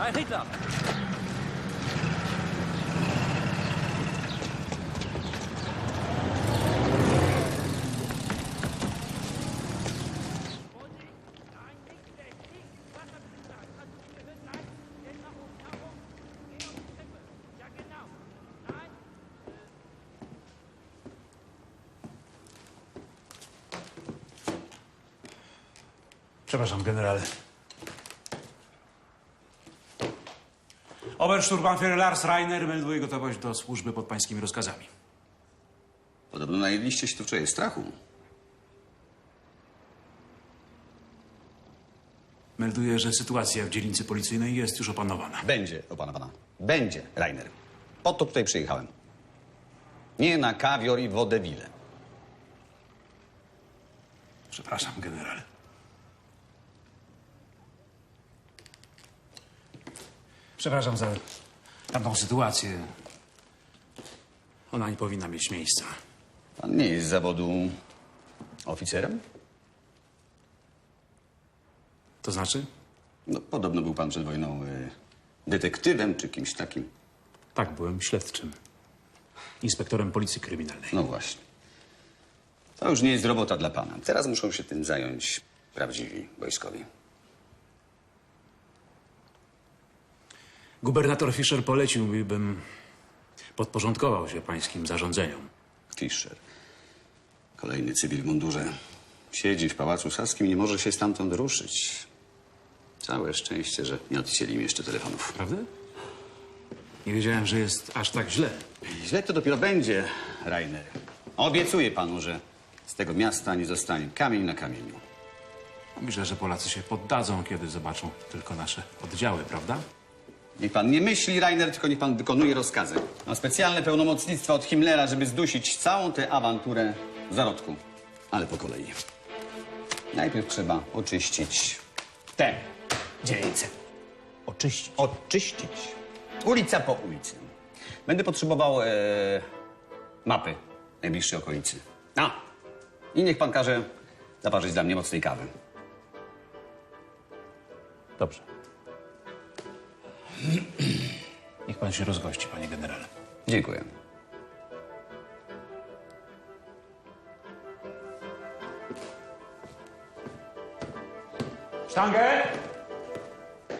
Heil Hitler! Przepraszam, generale. Obersturmbanführer Lars Reiner melduje gotowość do służby pod pańskimi rozkazami. Podobno najedliście się tu wczoraj strachu. Melduje, że sytuacja w dzielnicy policyjnej jest już opanowana. Będzie, o pana pana. Będzie, Rainer. Po to tutaj przyjechałem. Nie na kawior i wodewile. Przepraszam, generale. Przepraszam za tamtą sytuację. Ona nie powinna mieć miejsca. Pan nie jest z zawodu oficerem? To znaczy? No, podobno był pan przed wojną y, detektywem czy kimś takim. Tak, byłem śledczym. Inspektorem policji kryminalnej. No właśnie. To już nie jest robota dla pana. Teraz muszą się tym zająć prawdziwi wojskowi. Gubernator Fischer polecił mi, bym podporządkował się pańskim zarządzeniom. Fischer. Kolejny cywil w mundurze. Siedzi w pałacu saskim i nie może się stamtąd ruszyć. Całe szczęście, że nie odcięli mi jeszcze telefonów. Prawda? Nie wiedziałem, że jest aż tak źle. Źle to dopiero będzie, Rainer. Obiecuję panu, że z tego miasta nie zostanie kamień na kamieniu. Myślę, że Polacy się poddadzą, kiedy zobaczą tylko nasze oddziały, prawda? Niech pan nie myśli, Rainer, tylko niech pan wykonuje rozkazy. Mam specjalne pełnomocnictwo od Himmlera, żeby zdusić całą tę awanturę w zarodku. Ale po kolei. Najpierw trzeba oczyścić tę dzielnicę. Oczyścić. Oczyścić. Ulica po ulicy. Będę potrzebował e, mapy najbliższej okolicy. A! I niech pan każe zaparzyć dla mnie mocnej kawy. Dobrze. Niech pan się rozgości, panie generale. Dziękuję. Sztangę!